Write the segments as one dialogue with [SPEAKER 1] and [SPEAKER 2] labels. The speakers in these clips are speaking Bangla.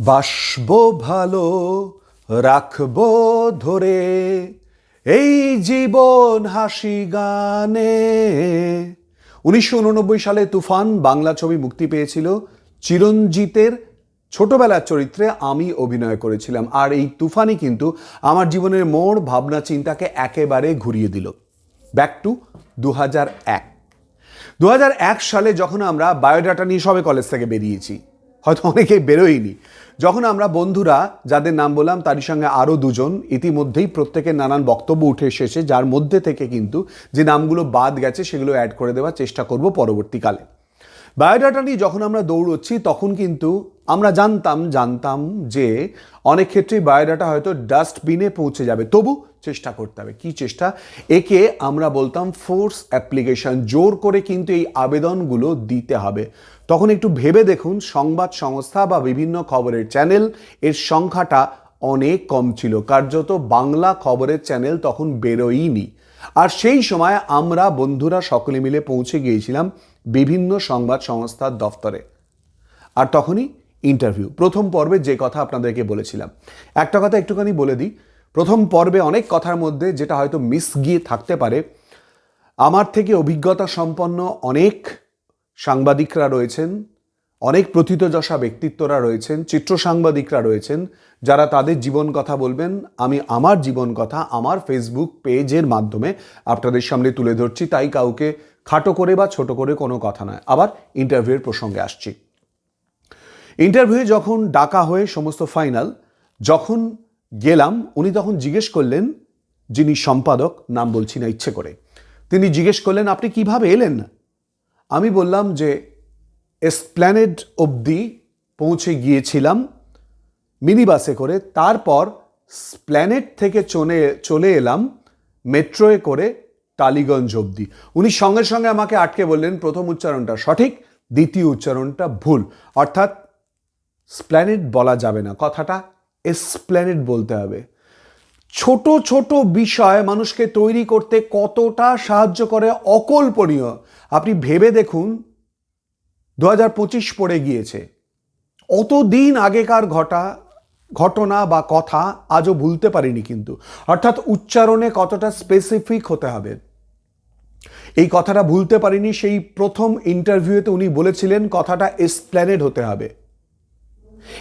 [SPEAKER 1] বাসবো ভালো, রাখব ধরে এই জীবন হাসি গানে। উনিশশো উননব্বই সালে তুফান বাংলা ছবি মুক্তি পেয়েছিল। চিরঞ্জিতের ছোটবেলার চরিত্রে আমি অভিনয় করেছিলাম। আর এই তুফানই কিন্তু আমার জীবনের মোড়, ভাবনা, চিন্তাকে একেবারে ঘুরিয়ে দিল। ব্যাক টু দু হাজার এক দু সালে যখন আমরা বায়োডাটা নিয়ে সবে কলেজ থেকে বেরিয়েছি হয়তো অনেকেই বেরোয়নি। যখন আমরা বন্ধুরা যাদের নাম বললাম, তারই সঙ্গে আরও দুজন ইতিমধ্যেই প্রত্যেকের নানান বক্তব্য উঠে এসেছে, যার মধ্যে থেকে কিন্তু যে নামগুলো বাদ গেছে, সেগুলো অ্যাড করে দেওয়ার চেষ্টা করব পরবর্তীকালে। বায়োডাটা নিয়ে যখন আমরা দৌড়চ্ছি, তখন কিন্তু আমরা জানতাম জানতাম যে অনেক ক্ষেত্রেই বায়োডাটা হয়তো ডাস্টবিনে পৌঁছে যাবে। তবু চেষ্টা করতে হবে। কি চেষ্টা? একে আমরা বলতাম ফোর্স অ্যাপ্লিকেশন। জোর করে কিন্তু এই আবেদনগুলো দিতে হবে। তখন একটু ভেবে দেখুন, সংবাদ সংস্থা বা বিভিন্ন খবরের চ্যানেল, এর সংখ্যাটা অনেক কম ছিল। কার্যত বাংলা খবরের চ্যানেল তখন বেরোয়নি। আর সেই সময় আমরা বন্ধুরা সকলে মিলে পৌঁছে গিয়েছিলাম বিভিন্ন সংবাদ সংস্থার দফতরে। আর তখনই ইন্টারভিউ প্রথম পর্বে যে কথা আপনাদেরকে বলেছিলাম। একটা কথা একটুখানি বলে দিই। প্রথম পর্বে অনেক কথার মধ্যে যেটা হয়তো মিস গিয়ে থাকতে পারে, আমার থেকে অভিজ্ঞতা সম্পন্ন অনেক সাংবাদিকরা রয়েছেন, অনেক প্রথিতযশা ব্যক্তিত্বরা রয়েছেন, চিত্র সাংবাদিকরা রয়েছেন, যারা তাদের জীবন কথা বলবেন, আমি আমার জীবন কথা, আমার ফেসবুক পেজের মাধ্যমে আপনাদের সামনে তুলে ধরছি, তাই কাউকে খাটো করে বা ছোট করে কোনো কথা নয়। আবার ইন্টারভিউয়ের প্রসঙ্গে আসছি। ইন্টারভিউ যখন ডাকা হয়ে সমস্ত ফাইনাল, যখন গেলাম, উনি তখন জিজ্ঞেস করলেন, যিনি সম্পাদক, নাম বলছি না, ইচ্ছে করে। তিনি জিজ্ঞেস করলেন, আপনি কীভাবে এলেন? আমি বললাম যে এসপ্ল্যানেড অবধি পৌঁছে গিয়েছিলাম মিনি বাসে করে। তারপর স্প্ল্যানেট থেকে চলে চলে এলাম মেট্রোয়ে করে টালিগঞ্জ অবধি। উনি সঙ্গে সঙ্গে আমাকে আটকে বললেন, প্রথম উচ্চারণটা সঠিক, দ্বিতীয় উচ্চারণটা ভুল। অর্থাৎ স্প্ল্যানেট বলা যাবে না। কথাটা এসপ্ল্যানেট বলতে হবে। ছোট ছোট বিষয় মানুষকে তৈরি করতে কতটা সাহায্য করে অকল্পনীয়। আপনি ভেবে দেখুন দু হাজার পঁচিশ পড়ে গিয়েছে। অতদিন আগেকার ঘটা, ঘটনা বা কথা আজও ভুলতে পারিনি কিন্তু। অর্থাৎ উচ্চারণে কতটা স্পেসিফিক হতে হবে। এই কথাটা ভুলতে পারিনি, সেই প্রথম ইন্টারভিউতে উনি বলেছিলেন, কথাটা এসপ্ল্যানেড হতে হবে।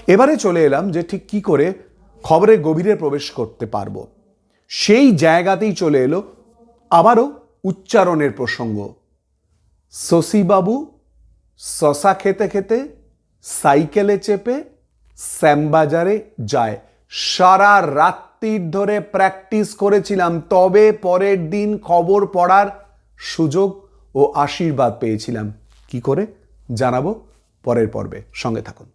[SPEAKER 1] এবারে চলে এলাম যে ঠিক কি করে খবরের গভীরে প্রবেশ করতে পারব। সেই জায়গাতেই চলে এলো আবারও উচ্চারণের প্রসঙ্গ। শশীবাবু শশা খেতে খেতে সাইকেলে চেপে শ্যামবাজারে যায়। সারা রাত্রির ধরে প্র্যাকটিস করেছিলাম, তবে পরের দিন খবর পড়ার সুযোগ ও আশীর্বাদ পেয়েছিলাম। কি করে? জানাব পরের পর্বে। সঙ্গে থাকুন।